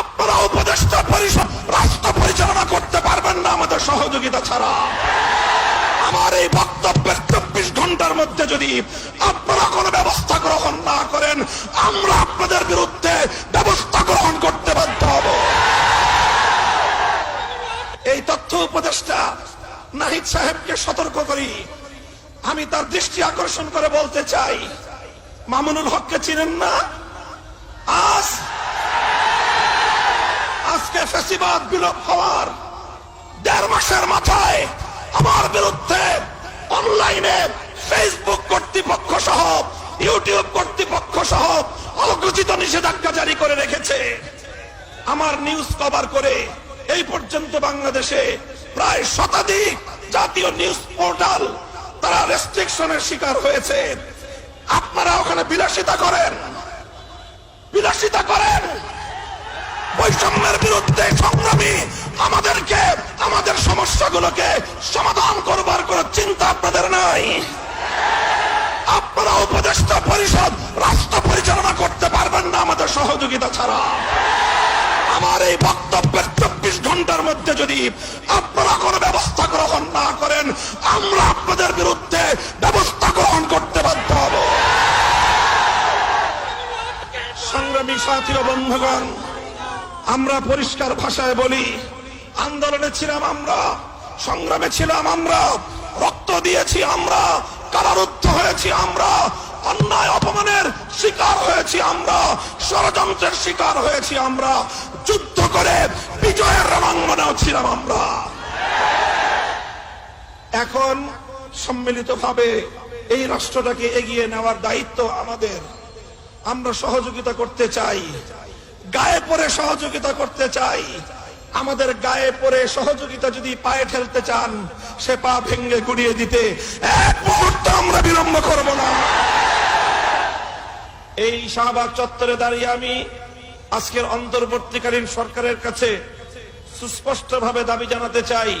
আপনারা উপদেষ্টা পরিষদ, রাষ্ট্র পরিচালনা করতে পারবেন না আমাদের সহযোগিতা ছাড়া। আমার এই বক্তব্যের চব্বিশ ঘণ্টার মধ্যে যদি আপনারা কোনো ব্যবস্থা গ্রহণ না করেন, আমরা আপনাদের বিরুদ্ধে ব্যবস্থা গ্রহণ করতে বাধ্য হব। এই তথ্য উপদেষ্টা নাহিদ সাহেবকে সতর্ক করি। আমি তার দৃষ্টি আকর্ষণ করে বলতে চাই, মামুনুল হককে চিনেন না? ফেসিবাদ বিলোপ হওয়ার দেড় মাসের মাথায় আমার বিরুদ্ধে অনলাইনে ফেসবুক কর্তৃপক্ষ সহ, ইউটিউব কর্তৃপক্ষ সহ নিষেধাজ্ঞা জারি করে রেখেছে। আমার নিউজ কভার করে এই পর্যন্ত বাংলাদেশে প্রায় শতাধিক জাতীয় নিউজ পোর্টাল তারা রেস্ট্রিকশনের শিকার হয়েছে। আপনারা ওখানে বিলাসিতা করেন। বিলাসিতা করেন। বৈষম্যের বিরুদ্ধে সংগ্রামী আমাদেরকে, আমাদের সমস্যাগুলোকে সমাধান করবার কোন চিন্তা আপনাদের নাই। আপনারা উপদেষ্টা পরিষদ, রাষ্ট্র পরিচালনা করতে পারবেন না আমাদের সহযোগিতা ছাড়া। আমার এই বক্তব্যের চব্বিশ ঘণ্টার মধ্যে যদি আপনারা কোনো ব্যবস্থা গ্রহণ না করেন, আমরা আপনাদের বিরুদ্ধে ব্যবস্থা গ্রহণ করতে বাধ্য হব। সংগ্রামী সাথী বন্ধুগণ আমরা পরিষ্কার ভাষায় বলি, আন্দোলনে ছিলাম আমরা, সংগ্রামে ছিলাম আমরা, রক্ত দিয়েছি আমরা, কারারুদ্ধ হয়েছি আমরা, অন্যায় অপমানের শিকার হয়েছি আমরা, ষড়যন্ত্রের শিকার হয়েছি আমরা, যুদ্ধ করে বিজয়ের রণাঙ্গনেও ছিলাম আমরা। এখন সম্মিলিতভাবে এই রাষ্ট্রটাকে এগিয়ে নেওয়ার দায়িত্ব আমাদের। আমরা সহযোগিতা করতে চাই। গায়ে পরে সহযোগিতা করতে চাই। আমাদের গায়ে পরে সহযোগিতা যদি পায়ে ঠেলতে চান, সে পা ভেঙ্গে গুড়িয়ে দিতে এক মুহূর্ত আমরা বিলম্ব করব না। এই শাহবাগ চত্বরে দাঁড়িয়ে আমি আজকের অন্তর্বর্তীকালীন সরকারের কাছে সুস্পষ্ট ভাবে দাবি জানাতে চাই।